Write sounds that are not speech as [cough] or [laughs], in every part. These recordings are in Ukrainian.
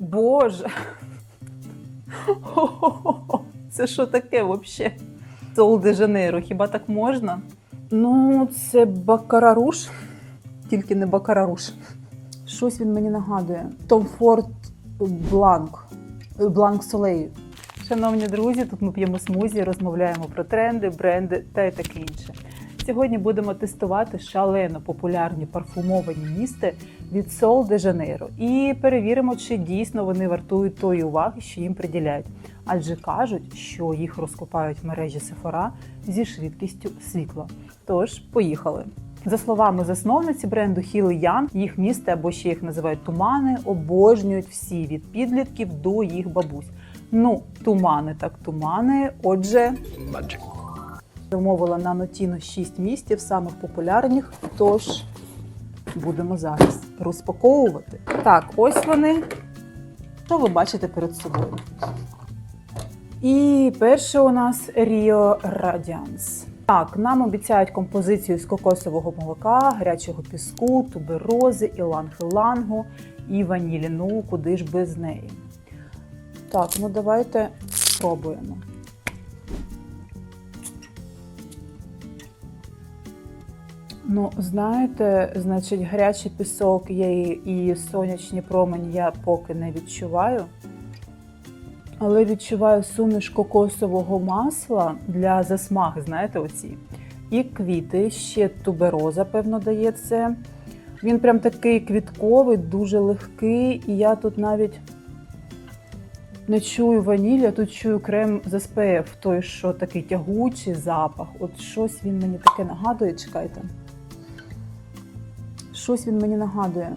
Боже. [laughs] Це що таке взагалі? Сол де Жанейро, хіба так можна? Ну, це бакараруш, тільки не бакараруш. Щось він мені нагадує. Том Форд Бланк. Бланк Солей. Шановні друзі, тут ми п'ємо смузі, розмовляємо про тренди, бренди та й таке інше. Сьогодні будемо тестувати шалено популярні парфумовані місти від Sol de Janeiro і перевіримо, чи дійсно вони вартують тої уваги, що їм приділяють. Адже кажуть, що їх розкопають в мережі Сефора зі швидкістю світла. Тож, поїхали. За словами засновниці бренду Хіли Ян, їх місто або ще їх називають тумани, обожнюють всі від підлітків до їх бабусь. Ну, тумани так тумани. Отже, замовила на Нотіно 6 місців, самих популярних. Тож будемо зараз розпаковувати. Так, ось вони. Що ви бачите перед собою? І перше у нас Rio Radiance. Так, нам обіцяють композицію з кокосового молока, гарячого піску, туберози, іланг-ілангу і ванілі. Ну, куди ж без неї? Так, ну давайте спробуємо. Ну, знаєте, значить, гарячий пісок є і сонячні промені я поки не відчуваю. Але відчуваю суміш кокосового масла для засмаги, знаєте, оці. І квіти, ще тубероза, певно, дає це. Він прям такий квітковий, дуже легкий, і я тут навіть не чую ваніль, я тут чую крем з SPF, той, що такий тягучий запах. От щось він мені таке нагадує, чекайте. Щось він мені нагадує.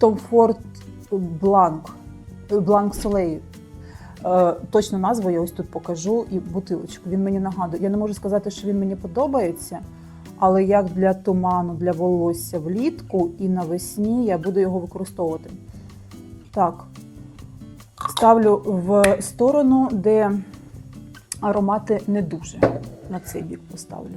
Tom Ford Blanc, Blanc Soleil. Точну назву я ось тут покажу і бутилочку. Він мені нагадує. Я не можу сказати, що він мені подобається, але як для туману, для волосся влітку і навесні я буду його використовувати. Так, ставлю в сторону, де аромати не дуже. На цей бік поставлю.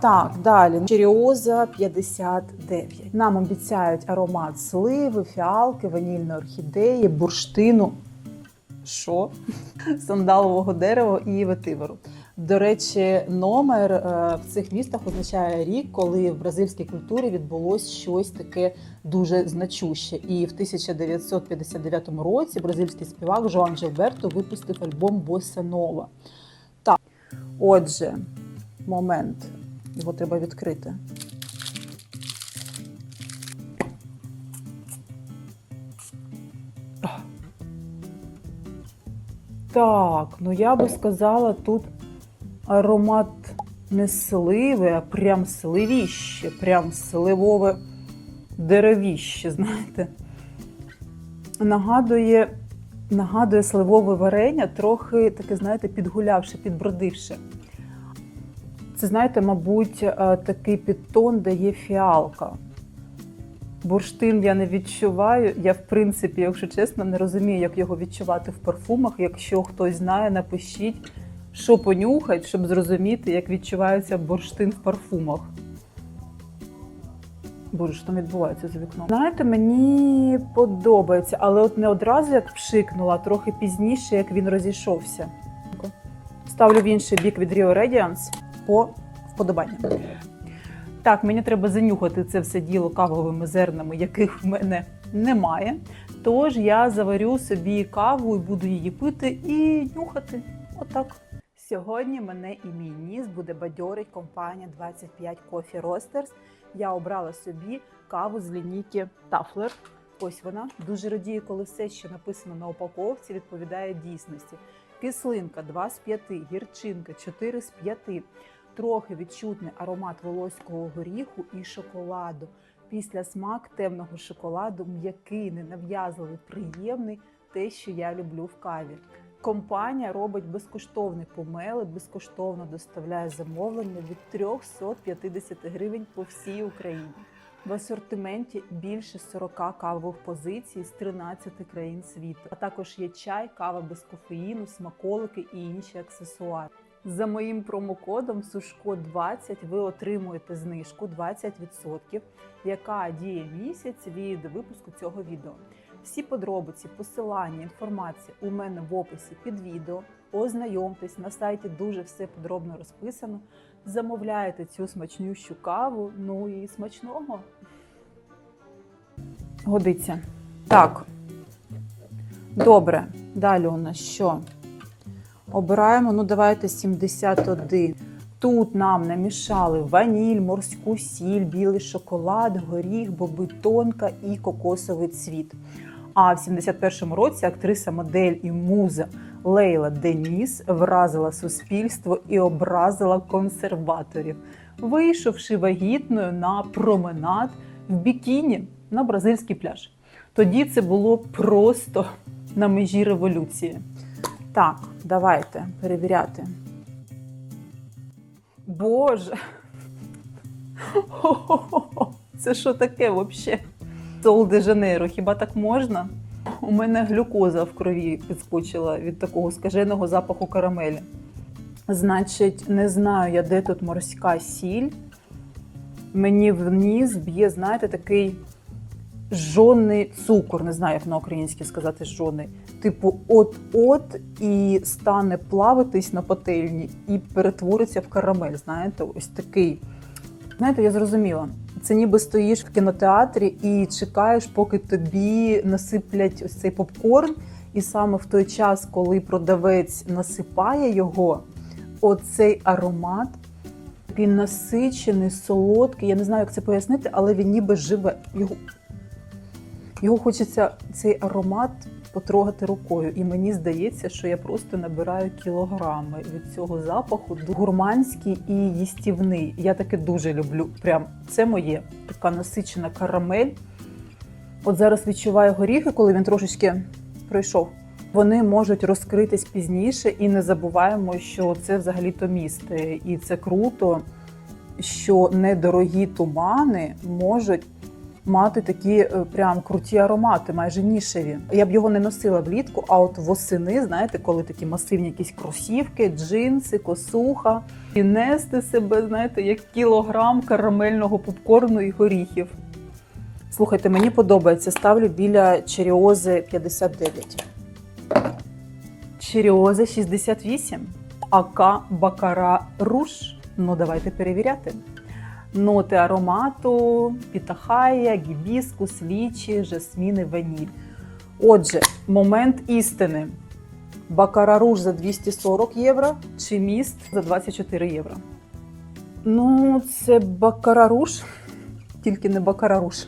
Так, далі. Черіоза 59. Нам обіцяють аромат сливи, фіалки, ванільної орхідеї, бурштину. Що? Сандалового дерева і ветиверу. До речі, номер е, в цих містах означає рік, коли в бразильській культурі відбулось щось таке дуже значуще. І в 1959 році бразильський співак Жоан Джильберто випустив альбом Боssa Нова. Отже, момент. Його треба відкрити. Так, ну я би сказала, тут аромат не сливи, а прям сливіще, прям сливове деревіще, знаєте. Нагадує, нагадує сливове варення, трохи таке, знаєте, підгулявше, підбродивше. Це, знаєте, мабуть, е, такий підтон, де є фіалка. Бурштин я не відчуваю. Я, в принципі, якщо чесно, не розумію, як його відчувати в парфумах. Якщо хтось знає, напишіть, що понюхать, щоб зрозуміти, як відчувається бурштин в парфумах. Боже, що там відбувається за вікном? Знаєте, мені подобається, але от не одразу як пшикнула, трохи пізніше, як він розійшовся. Ставлю в інший бік від Rio Radiance по вподобанням. Так, мені треба занюхати це все діло кавовими зернами, яких в мене немає. Тож я заварю собі каву і буду її пити і нюхати. Отак. Сьогодні мене і мій ніс буде бадьорить компанія 25 Coffee Roasters. Я обрала собі каву з лінійки Тафлер. Ось вона. Дуже радію, коли все, що написано на упаковці, відповідає дійсності. Кислинка 2 з 5, гірчинка 4 з 5 трохи відчутний аромат волоського горіху і шоколаду. Після смак темного шоколаду м'який, ненав'язливий, приємний те, що я люблю в каві. Компанія робить безкоштовний помели, безкоштовно доставляє замовлення від 350 гривень по всій Україні. В асортименті більше 40 кавових позицій з 13 країн світу. А також є чай, кава без кофеїну, смаколики і інші аксесуари. За моїм промокодом Сушко 20 ви отримуєте знижку 20%, яка діє місяць від випуску цього відео. Всі подробиці, посилання, інформація у мене в описі під відео. Ознайомтесь на сайті дуже все подробно розписано. Замовляєте цю смачнющу каву. Ну і смачного. Годиться. Так. Добре. Далі у нас що? Обираємо, ну давайте 71. Тут нам намішали ваніль, морську сіль, білий шоколад, горіх, боби тонка і кокосовий цвіт. А в 71-му році актриса, модель і муза Лейла Деніс вразила суспільство і образила консерваторів, вийшовши вагітною на променад в бікіні на бразильський пляж. Тоді це було просто на межі революції. Так, давайте перевіряти. Боже. [laughs] Хо-хо-хо. Це що таке взагалі? Сол де Жанейро, хіба так можна? У мене глюкоза в крові підскочила від такого скаженого запаху карамелі. Значить, не знаю я, де тут морська сіль. Мені в б'є, знаєте, такий жжоний цукор. Не знаю, як на українській сказати жжоний. Типу, от-от і стане плавитись на пательні і перетвориться в карамель. Знаєте, ось такий. Знаєте, я зрозуміла. Це ніби стоїш в кінотеатрі і чекаєш, поки тобі насиплять ось цей попкорн. І саме в той час, коли продавець насипає його, оцей аромат, такий насичений, солодкий. Я не знаю, як це пояснити, але він ніби живе. Його, його хочеться цей аромат потрогати рукою. І мені здається, що я просто набираю кілограми від цього запаху. Гурманський і їстівний. Я таке дуже люблю. Прям це моє така насичена карамель. От зараз відчуваю горіхи, коли він трошечки пройшов. Вони можуть розкритись пізніше, і не забуваємо, що це взагалі-то міст. І це круто, що недорогі тумани можуть мати такі е, прям круті аромати, майже нішеві. Я б його не носила влітку, а от восени, знаєте, коли такі масивні якісь кросівки, джинси, косуха, і нести себе, знаєте, як кілограм карамельного попкорну і горіхів. Слухайте, мені подобається. Ставлю біля Черіози 59. Черіоза 68. АК Бакара Руш. Ну, давайте перевіряти. Ноти аромату, пітахая, гібіскус, лічі, жасміни, ваніль. Отже, момент істини. Бакара за 240 євро чи міст за 24 євро. Ну, це Бакара тільки не Бакара Руш.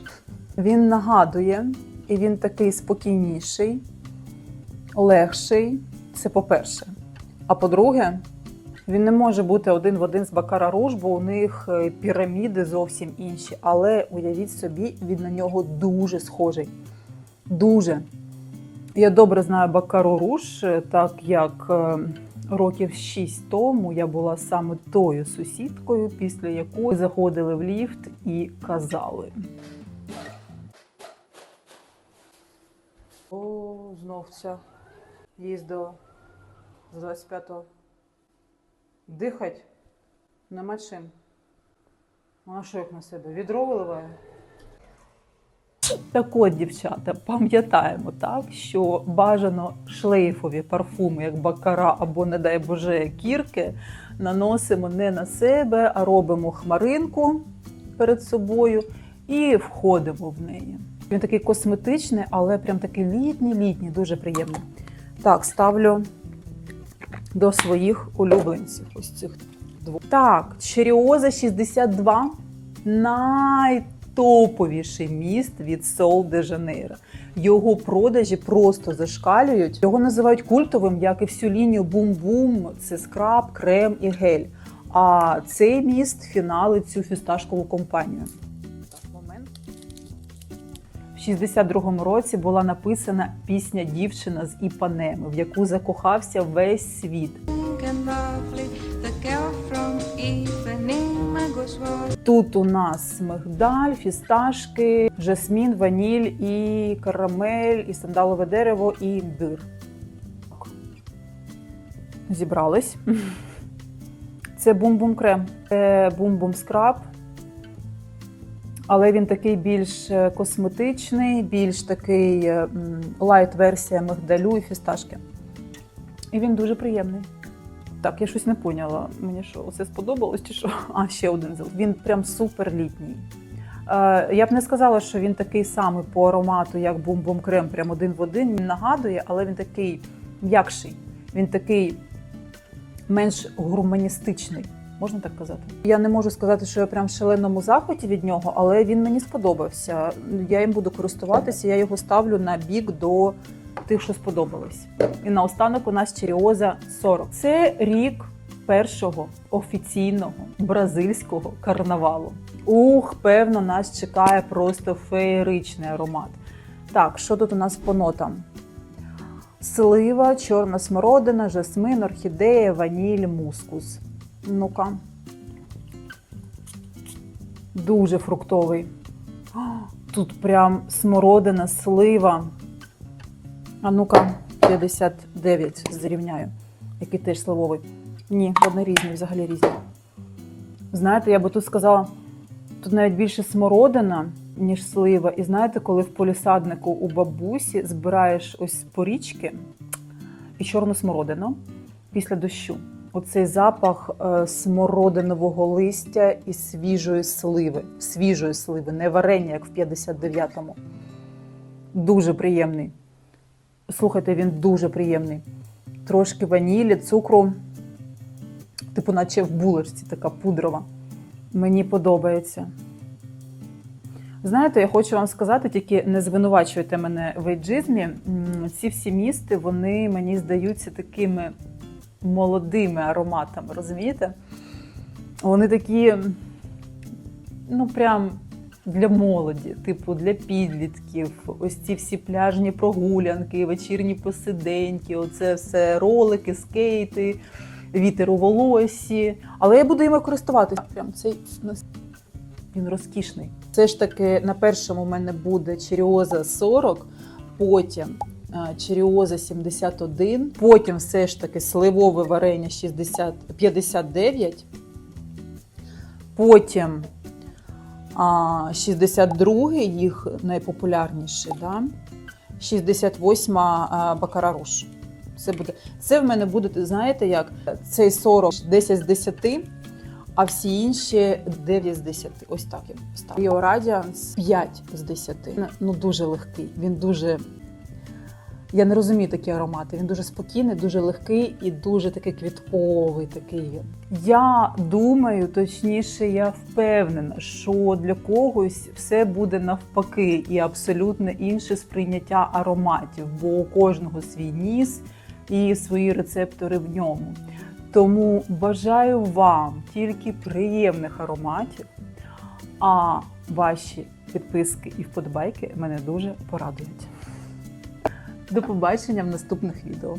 Він нагадує, і він такий спокійніший, легший. Це по-перше. А по-друге, він не може бути один в один з Бакара Руж, бо у них е, піраміди зовсім інші. Але уявіть собі, він на нього дуже схожий. Дуже. Я добре знаю Бакару Руж, е, так як е, років 6 тому я була саме тою сусідкою, після якої заходили в ліфт і казали. О, знов ця їздила з 25-го. Дихать нема чим. Вона що як на себе? Відро виливає? Так от, дівчата, пам'ятаємо, так, що бажано шлейфові парфуми, як бакара або, не дай Боже, кірки, наносимо не на себе, а робимо хмаринку перед собою і входимо в неї. Він такий косметичний, але прям такий літній-літній, дуже приємний. Так, ставлю до своїх улюбленців. Ось цих двох. Так, Черіоза 62 найтоповіший міст від Сол де Жанейро. Його продажі просто зашкалюють. Його називають культовим, як і всю лінію бум-бум. Це скраб, крем і гель. А цей міст фіналить цю фісташкову компанію. Так, момент. 62-му році була написана пісня Дівчина з Іпанеми, в яку закохався весь світ. Тут у нас мигдаль, фісташки, жасмін, ваніль, і карамель, і сандалове дерево, і імбир. Зібрались. Це бум-бум крем, це бум-бум скраб, Але він такий більш е, косметичний, більш такий е, лайт-версія мигдалю і фісташки. І він дуже приємний. Так, я щось не поняла. Мені що, оце сподобалось чи що? А, ще один зел. Він прям супер літній. Е, я б не сказала, що він такий самий по аромату, як бум-бум крем, прям один в один. Він нагадує, але він такий м'якший. Він такий менш гурманістичний. Можна так казати? Я не можу сказати, що я прям в шаленому захваті від нього, але він мені сподобався. Я їм буду користуватися, я його ставлю на бік до тих, що сподобались. І наостанок у нас Черіоза 40. Це рік першого офіційного бразильського карнавалу. Ух, певно, нас чекає просто феєричний аромат. Так, що тут у нас по нотам? Слива, чорна смородина, жасмин, орхідея, ваніль, мускус. Ну-ка. Дуже фруктовий. Тут прям смородина, слива. А ну-ка, 59 зрівняю, який теж сливовий. Ні, вони різні, взагалі різні. Знаєте, я би тут сказала, тут навіть більше смородина, ніж слива. І знаєте, коли в полісаднику у бабусі збираєш ось порічки і чорну смородину після дощу. Оцей запах е, смородинового листя і свіжої сливи. Свіжої сливи, не варення, як в 59-му. Дуже приємний. Слухайте, він дуже приємний. Трошки ванілі, цукру, типу, наче в булочці така пудрова. Мені подобається. Знаєте, я хочу вам сказати, тільки не звинувачуйте мене в ейджизмі. Ці всі місти, вони мені здаються такими молодими ароматами, розумієте? Вони такі, ну прям для молоді, типу для підлітків. Ось ці всі пляжні прогулянки, вечірні посиденьки, оце все ролики, скейти, вітер у волосі. Але я буду їм користуватися. Прям цей він розкішний. Все ж таки на першому в мене буде Черіоза 40, потім Черіоза 71, потім все ж таки сливове варення 60, 59, потім а, 62 їх найпопулярніший, да? 68 а, Бакара Рош. Це буде. Це в мене буде, знаєте, як цей 40 10 з 10, а всі інші 9 з 10. Ось так я поставлю. Radiance 5 з 10. Ну дуже легкий. Він дуже. Я не розумію такі аромати. Він дуже спокійний, дуже легкий і дуже такий квітковий. Такий він. Я думаю, точніше, я впевнена, що для когось все буде навпаки і абсолютно інше сприйняття ароматів, бо у кожного свій ніс і свої рецептори в ньому. Тому бажаю вам тільки приємних ароматів, а ваші підписки і вподобайки мене дуже порадують. До побачення в наступних відео.